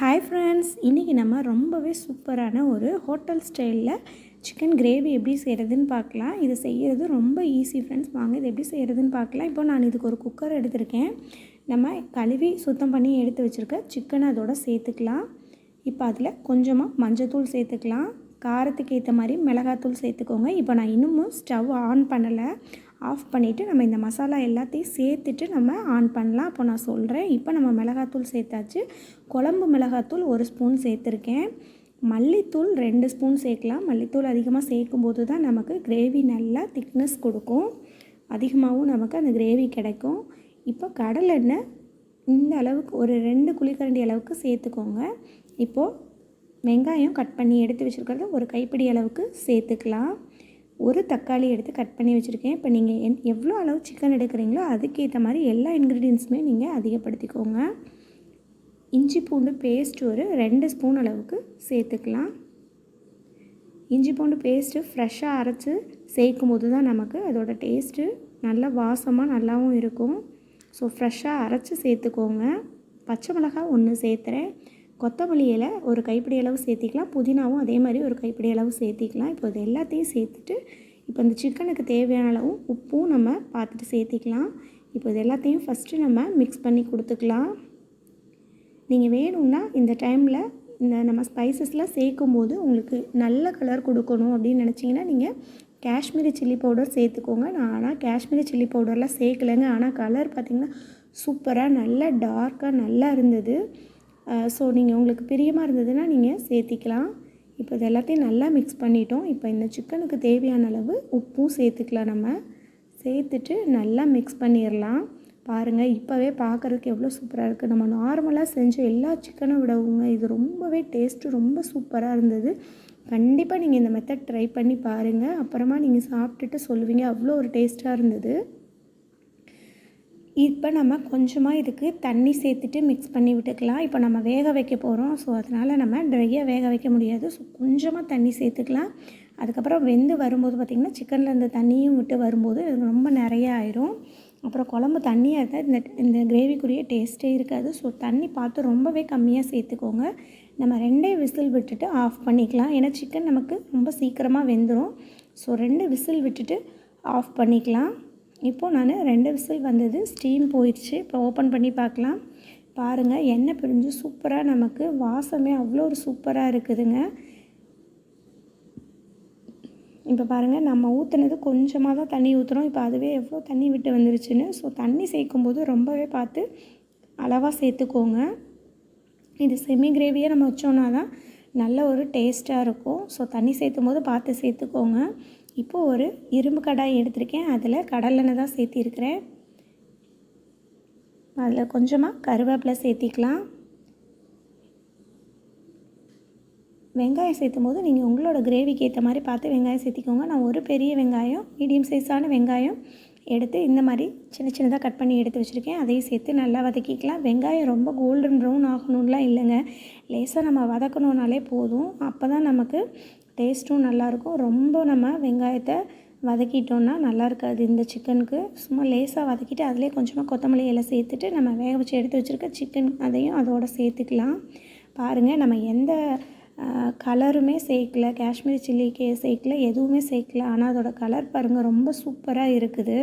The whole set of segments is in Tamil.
ஹாய் ஃப்ரெண்ட்ஸ் இன்றைக்கி நம்ம ரொம்பவே சூப்பரான ஒரு ஹோட்டல் ஸ்டைலில் சிக்கன் கிரேவி எப்படி செய்கிறதுன்னு பார்க்கலாம். இது செய்கிறது ரொம்ப ஈஸி ஃப்ரெண்ட்ஸ் வாங்க இது எப்படி செய்கிறதுன்னு பார்க்கலாம். இப்போ நான் இதுக்கு ஒரு குக்கர் எடுத்திருக்கேன். நம்ம கழுவி சுத்தம் பண்ணி எடுத்து வச்சுருக்க சிக்கனை அதோட சேர்த்துக்கலாம். இப்போ அதில் கொஞ்சமாக மஞ்சத்தூள் சேர்த்துக்கலாம். காரத்துக்கு ஏற்ற மாதிரி மிளகாத்தூள் சேர்த்துக்கோங்க. இப்போ நான் இன்னமும் ஸ்டவ் ஆன் பண்ணலை. ஆஃப் பண்ணிவிட்டு நம்ம இந்த மசாலா எல்லாத்தையும் சேர்த்துட்டு நம்ம ஆன் பண்ணலாம். அப்போ நான் சொல்கிறேன் இப்போ நம்ம மிளகாத்தூள் சேர்த்தாச்சு. குழம்பு மிளகாத்தூள் ஒரு ஸ்பூன் சேர்த்துருக்கேன். மல்லித்தூள் ரெண்டு ஸ்பூன் சேர்க்கலாம். மல்லித்தூள் அதிகமாக சேர்க்கும்போது தான் நமக்கு கிரேவி நல்லா திக்னஸ் கொடுக்கும். அதிகமாகவும் நமக்கு அந்த கிரேவி கிடைக்கும். இப்போ கடலெண்ணெய் இந்த அளவுக்கு ஒரு ரெண்டு குழிக்கரண்டி அளவுக்கு சேர்த்துக்கோங்க. இப்போது வெங்காயம் கட் பண்ணி எடுத்து வச்சுருக்கிறத ஒரு கைப்பிடி அளவுக்கு சேர்த்துக்கலாம். ஒரு தக்காளி எடுத்து கட் பண்ணி வச்சுருக்கேன். இப்போ நீங்கள் என் எவ்வளோ அளவு சிக்கன் எடுக்கிறீங்களோ அதுக்கேற்ற மாதிரி எல்லா இன்க்ரீடியன்ஸுமே நீங்கள் அதிகப்படுத்திக்கோங்க. இஞ்சி பூண்டு பேஸ்ட் ஒரு ரெண்டு ஸ்பூன் அளவுக்கு சேர்த்துக்கலாம். இஞ்சி பூண்டு பேஸ்ட்டு ஃப்ரெஷ்ஷாக அரைச்சி சேர்க்கும் போது தான் நமக்கு அதோட டேஸ்ட்டு நல்லா வாசமாக நல்லாவும் இருக்கும். ஸோ ஃப்ரெஷ்ஷாக அரைச்சி சேர்த்துக்கோங்க. பச்சை மிளகாய் ஒன்று சேர்த்துறேன். கொத்தமல்லி இலை ஒரு கைப்பிடி அளவு சேர்த்திக்கலாம். புதினாவும் அதே மாதிரி ஒரு கைப்பிடி அளவு சேர்த்திக்கலாம். இப்போ இது எல்லாத்தையும் சேர்த்துட்டு இப்போ இந்த சிக்கனுக்கு தேவையான அளவும் உப்பும் நம்ம பார்த்துட்டு சேர்த்திக்கலாம். இப்போ இது எல்லாத்தையும் ஃபஸ்ட்டு நம்ம மிக்ஸ் பண்ணி கொடுத்துக்கலாம். நீங்கள் வேணும்னா இந்த டைமில் இந்த நம்ம ஸ்பைசஸ்லாம் சேர்க்கும் போது உங்களுக்கு நல்ல கலர் கொடுக்கணும் அப்படின்னு நினச்சிங்கன்னா நீங்கள் காஷ்மீரி சில்லி பவுடர் சேர்த்துக்கோங்க. நான் ஆனால் காஷ்மீரி சில்லி பவுடர்லாம் சேர்க்கலைங்க. ஆனால் கலர் பார்த்திங்கன்னா சூப்பராக நல்லா டார்க்காக நல்லா இருந்தது. ஸோ நீங்கள் உங்களுக்கு பிரியமாக இருந்ததுன்னா நீங்கள் சேர்த்திக்கலாம். இப்போ இது எல்லாத்தையும் நல்லா மிக்ஸ் பண்ணிட்டோம். இப்போ இந்த சிக்கனுக்கு தேவையான அளவு உப்பும் சேர்த்துக்கலாம் நம்ம. சேர்த்துட்டு நல்லா மிக்ஸ் பண்ணிடலாம் பாருங்கள் இப்போவே பார்க்குறதுக்கு எவ்வளோ சூப்பராக இருக்குது நம்ம நார்மலாக செஞ்ச எல்லா சிக்கனும் விடவுங்க. இது ரொம்பவே டேஸ்ட்டு ரொம்ப சூப்பராக இருந்தது. கண்டிப்பாக நீங்கள் இந்த மெத்தட் ட்ரை பண்ணி பாருங்கள் அப்புறமா நீங்கள் சாப்பிட்டுட்டு சொல்லுவீங்க. அவ்வளோ ஒரு டேஸ்ட்டாக இருந்தது. இப்போ நம்ம கொஞ்சமாக இதுக்கு தண்ணி சேர்த்துட்டு மிக்ஸ் பண்ணி விட்டுக்கலாம். இப்போ நம்ம வேக வைக்க போகிறோம். ஸோ அதனால் நம்ம ட்ரையாக வேக வைக்க முடியாது. ஸோ கொஞ்சமாக தண்ணி சேர்த்துக்கலாம். அதுக்கப்புறம் வெந்து வரும்போது பார்த்திங்கன்னா சிக்கனில் இந்த தண்ணியும் விட்டு வரும்போது இது ரொம்ப நிறைய ஆயிரும். அப்புறம் குழம்பு தண்ணியாக இருந்தால் இந்த இந்த கிரேவிக்குரிய டேஸ்ட்டே இருக்காது. ஸோ தண்ணி பார்த்து ரொம்பவே கம்மியாக சேர்த்துக்கோங்க. நம்ம ரெண்டே விசில் விட்டுட்டு ஆஃப் பண்ணிக்கலாம். ஏன்னா சிக்கன் நமக்கு ரொம்ப சீக்கிரமாக வெந்துடும் ஸோ ரெண்டு விசில் விட்டுட்டு ஆஃப் பண்ணிக்கலாம். இப்போது நான் ரெண்டு விசில் வந்தது ஸ்டீம் போயிடுச்சு. இப்போ ஓப்பன் பண்ணி பார்க்கலாம். பாருங்கள் எண்ணெய் பிரிஞ்சு சூப்பராக நமக்கு வாசமே அவ்வளோ ஒரு சூப்பராக இருக்குதுங்க. இப்போ பாருங்கள் நம்ம ஊற்றுனது கொஞ்சமாக தான் தண்ணி ஊற்றுறோம் இப்போ அதுவே எவ்வளோ தண்ணி விட்டு வந்துருச்சுன்னு ஸோ தண்ணி சேர்க்கும்போது ரொம்பவே பார்த்து அளவாக சேர்த்துக்கோங்க. இது செமி கிரேவியாக நம்ம வச்சோன்னா தான் நல்ல ஒரு டேஸ்ட்டாக இருக்கும். ஸோ தண்ணி சேர்த்தும் போது பார்த்து சேர்த்துக்கோங்க. இப்போது ஒரு இரும்பு கடாய் எடுத்திருக்கேன். அதில் கடலெண்ணெய் தான் சேர்த்திருக்கிறேன். அதில் கொஞ்சமாக கருவேப்பிலை சேர்த்திக்கலாம். வெங்காயம் சேர்த்தும் போது நீங்கள் உங்களோட கிரேவிக்கு ஏற்ற மாதிரி பார்த்து வெங்காயம் சேர்த்திக்கோங்க. நான் ஒரு பெரிய வெங்காயம் மீடியம் சைஸான வெங்காயம் எடுத்து இந்த மாதிரி சின்ன சின்னதாக கட் பண்ணி எடுத்து வச்சுருக்கேன். அதையும் சேர்த்து நல்லா வதக்கிக்கலாம். வெங்காயம் ரொம்ப கோல்டன் ப்ரௌன் ஆகணும்லாம் இல்லைங்க. லேசாக நம்ம வதக்கணுன்னாலே போதும். அப்போ தான் நமக்கு டேஸ்ட்டும் நல்லாயிருக்கும். ரொம்ப நம்ம வெங்காயத்தை வதக்கிட்டோன்னா நல்லா இருக்காது இந்த சிக்கனுக்கு. சும்மா லேசாக வதக்கிட்டு அதிலே கொஞ்சமாக கொத்தமல்லி இலை சேர்த்துட்டு நம்ம வேக வச்சு எடுத்து வச்சுருக்க சிக்கன் அதையும் அதோட சேர்த்துக்கலாம். பாருங்கள் நம்ம எந்த கலருமே சேர்க்கல காஷ்மீரி சில்லிக்கு சேர்க்கல எதுவுமே சேர்க்கல. ஆனால் அதோட கலர் பாருங்கள் ரொம்ப சூப்பராக இருக்குது.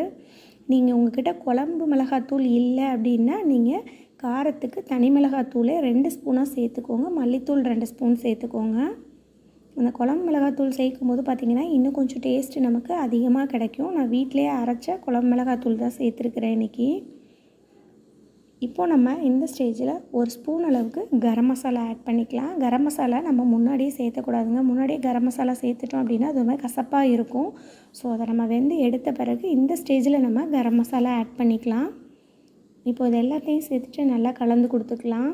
நீங்கள் உங்ககிட்ட குழம்பு மிளகாத்தூள் இல்லை அப்படின்னா நீங்கள் காரத்துக்கு தனி மிளகாத்தூளே ரெண்டு ஸ்பூனாக சேர்த்துக்கோங்க. மல்லித்தூள் ரெண்டு ஸ்பூன் சேர்த்துக்கோங்க. அந்த குழம்பு மிளகாத்தூள் சேர்க்கும் போது பார்த்திங்கன்னா இன்னும் கொஞ்சம் டேஸ்ட்டு நமக்கு அதிகமாக கிடைக்கும். நான் வீட்டிலே அரைச்ச குழம்பு மிளகாத்தூள் தான் சேர்த்துருக்குறேன் இன்றைக்கி இப்போது நம்ம இந்த ஸ்டேஜில் ஒரு ஸ்பூன் அளவுக்கு கரம் மசாலா ஆட் பண்ணிக்கலாம். கரம் மசாலா நம்ம முன்னாடியே சேர்த்தக்கூடாதுங்க. முன்னாடியே கரம் மசாலா சேர்த்துட்டோம் அப்படின்னா அது மாதிரி கசப்பாக இருக்கும். ஸோ அதை நம்ம வெந்து எடுத்த பிறகு இந்த ஸ்டேஜில் நம்ம கரம் மசாலா ஆட் பண்ணிக்கலாம். இப்போ இது எல்லாத்தையும் சேர்த்துட்டு நல்லா கலந்து கொடுத்துக்கலாம்.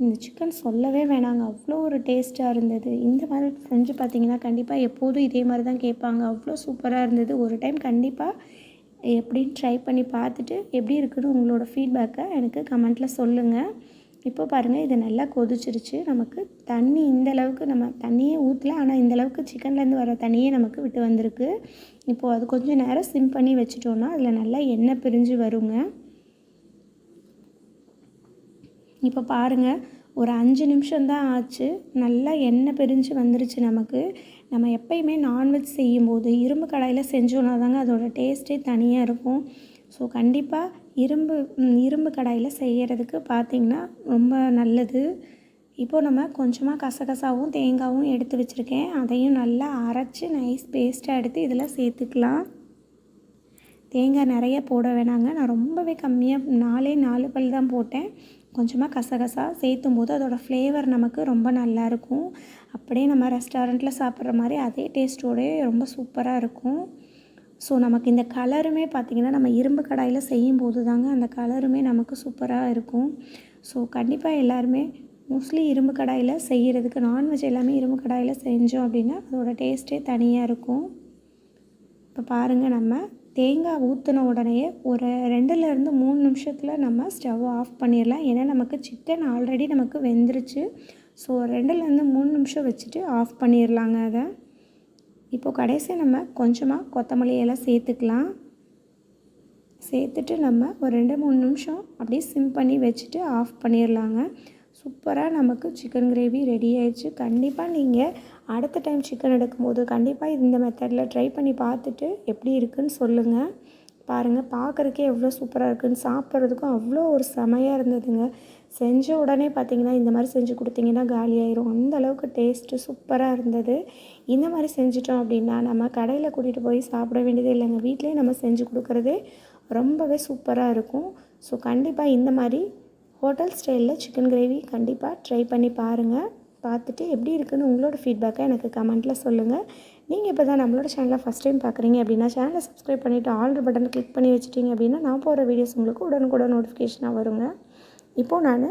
இந்த சிக்கன் சொல்லவே வேணாங்க. அவ்வளோ ஒரு டேஸ்ட்டாக இருந்தது. இந்த மாதிரி செஞ்சு பார்த்தீங்கன்னா கண்டிப்பாக எப்போதும் இதே மாதிரி தான் கேட்பாங்க. அவ்வளோ சூப்பராக இருந்தது. ஒரு டைம் கண்டிப்பாக எப்படின்னு ட்ரை பண்ணி பார்த்துட்டு எப்படி இருக்குன்னு உங்களோட ஃபீட்பேக்கை எனக்கு கமெண்ட்டில் சொல்லுங்கள் இப்போ பாருங்கள் இது நல்லா கொதிச்சிருச்சு. நமக்கு தண்ணி இந்த அளவுக்கு நம்ம தண்ணியே ஊற்றல ஆனால் இந்த அளவுக்கு சிக்கன்லேருந்து வர தண்ணியே நமக்கு விட்டு வந்திருக்கு. இப்போது அது கொஞ்சம் நேரம் சிம் பண்ணி வச்சுட்டோன்னா அதில் நல்லா எண்ணெய் பிரிஞ்சு வருங்க. இப்போ பாருங்கள் ஒரு அஞ்சு நிமிஷம்தான் ஆச்சு. நல்லா எண்ணெய் பிரிஞ்சு வந்துருச்சு நமக்கு. நம்ம எப்பயுமே நான்வெஜ் செய்யும்போது இரும்பு கடாயில் செஞ்சோன்னா தாங்க அதோடய டேஸ்ட்டே தனியாக இருக்கும். ஸோ கண்டிப்பாக இரும்பு இரும்பு கடாயில் செய்கிறதுக்கு பார்த்திங்கன்னா ரொம்ப நல்லது. இப்போது நம்ம கொஞ்சமாக கசகசாவும் தேங்காயும் எடுத்து வச்சுருக்கேன். அதையும் நல்லா அரைச்சி நைஸ் பேஸ்ட்டாக எடுத்து இதில் சேர்த்துக்கலாம். தேங்காய் நிறைய போட வேணாங்க. நான் ரொம்பவே கம்மியாக நாலே நாலு பல் தான் போட்டேன். கொஞ்சமாக கசகசா சேர்த்தும் போது அதோடய ஃப்ளேவர் நமக்கு ரொம்ப நல்லாயிருக்கும் அப்படியே நம்ம ரெஸ்டாரண்ட்டில் சாப்பிட்ற மாதிரி அதே டேஸ்ட்டோடே ரொம்ப சூப்பராக இருக்கும். ஸோ நமக்கு இந்த கலருமே பார்த்திங்கன்னா நம்ம இரும்பு கடாயில் செய்யும் போது தாங்க அந்த கலருமே நமக்கு சூப்பராக இருக்கும். ஸோ கண்டிப்பாக எல்லாருமே மோஸ்ட்லி இரும்பு கடாயில் செய்கிறதுக்கு நான்வெஜ் எல்லாமே இரும்பு கடாயில் செஞ்சோம் அப்படின்னா அதோடய டேஸ்ட்டே தனியாக இருக்கும். இப்போ பாருங்கள் நம்ம தேங்காய் ஊற்றின உடனே ஒரு ரெண்டுலேருந்து மூணு நிமிஷத்தில் நம்ம ஸ்டவ் ஆஃப் பண்ணிடலாம். ஏன்னா நமக்கு சிக்கன் ஆல்ரெடி நமக்கு வெந்துருச்சு. ஸோ ரெண்டுலேருந்து மூணு நிமிஷம் வச்சுட்டு ஆஃப் பண்ணிடலாங்க அதை. இப்போது கடைசி நம்ம கொஞ்சமாக கொத்தமல்லி எல்லாம் சேர்த்துக்கலாம். சேர்த்துட்டு நம்ம ஒரு ரெண்டு மூணு நிமிஷம் அப்படியே சிம் பண்ணி வச்சுட்டு ஆஃப் பண்ணிடலாங்க. சூப்பராக நமக்கு சிக்கன் கிரேவி ரெடி ஆயிடுச்சு. கண்டிப்பாக நீங்கள் அடுத்த டைம் சிக்கன் எடுக்கும்போது கண்டிப்பாக இந்த மெத்தடில் ட்ரை பண்ணி பார்த்துட்டு எப்படி இருக்குன்னு சொல்லுங்கள் பாருங்கள் பார்க்குறக்கே எவ்வளோ சூப்பராக இருக்குதுன்னு சாப்பிட்றதுக்கும் அவ்வளோ ஒரு செமையாக இருந்ததுங்க. செஞ்ச உடனே பார்த்தீங்கன்னா இந்த மாதிரி செஞ்சு கொடுத்தீங்கன்னா காலியாயிரும் அந்த அளவுக்கு டேஸ்ட்டு சூப்பராக இருந்தது. இந்த மாதிரி செஞ்சிட்டோம் அப்படின்னா நம்ம கடையில் கூட்டிகிட்டு போய் சாப்பிட வேண்டியதே இல்லைங்க. வீட்டிலே நம்ம செஞ்சு கொடுக்குறதே ரொம்பவே சூப்பராக இருக்கும். ஸோ கண்டிப்பாக இந்த மாதிரி ஹோட்டல் ஸ்டைலில் சிக்கன் கிரேவி கண்டிப்பாக ட்ரை பண்ணி பாருங்கள். பார்த்துட்டு எப்படி இருக்குன்னு உங்களோட ஃபீட்பேக்கை எனக்கு கமெண்ட்டில் சொல்லுங்கள். நீங்கள் இப்போ தான் நம்மளோட சேனலை ஃபஸ்ட் டைம் பார்க்குறீங்க அப்படின்னா சேனலை சப்ஸ்கிரைப் பண்ணிவிட்டு ஆல்ரெடி பட்டன் கிளிக் பண்ணி வச்சுட்டிங்க அப்படின்னா நான் போகிற வீடியோஸ் உங்களுக்கு உடனுக்குடன் நோட்டிஃபிகேஷனாக வருங்க. இப்போது நான்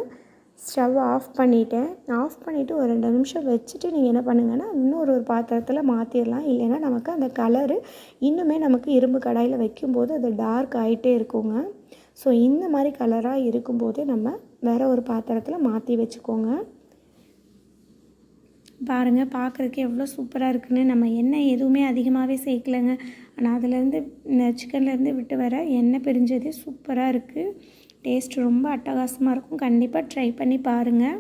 ஸ்டவ் ஆஃப் பண்ணிவிட்டேன் ஆஃப் பண்ணிவிட்டு ஒரு ரெண்டு நிமிஷம் வச்சுட்டு நீங்கள் என்ன பண்ணுங்கன்னா இன்னொரு ஒரு பாத்திரத்தில் மாற்றிடலாம் இல்லைன்னா நமக்கு அந்த கலரு இன்னுமே நமக்கு இரும்பு கடாயில் வைக்கும்போது அது டார்க் ஆகிட்டே இருக்குங்க. ஸோ இந்த மாதிரி கலராக இருக்கும்போது நம்ம வேறு ஒரு பாத்திரத்தில் மாற்றி வச்சுக்கோங்க. பாருங்கள் பார்க்குறதுக்கு எவ்வளோ சூப்பராக இருக்குன்னு. நம்ம எண்ணெய் எதுவுமே அதிகமாகவே சேர்க்கலைங்க. ஆனால் அதுலேருந்து இந்த சிக்கன்லேருந்து விட்டு வர எண்ணெய் பிரிஞ்சதே சூப்பராக இருக்குது டேஸ்ட் ரொம்ப அட்டகாசமாக இருக்கும். கண்டிப்பாக ட்ரை பண்ணி பாருங்கள்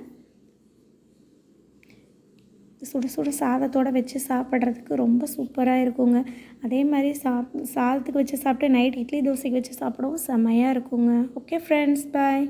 சுட சுட சாதத்தோடு வச்சு சாப்பிட்றதுக்கு ரொம்ப சூப்பராக இருக்குங்க. அதே மாதிரி சாப் சாதத்துக்கு வச்சு சாப்பிட்டு நைட் இட்லி தோசைக்கு வச்சு சாப்பிடவும் செம்மையாக இருக்குங்க. Okay friends bye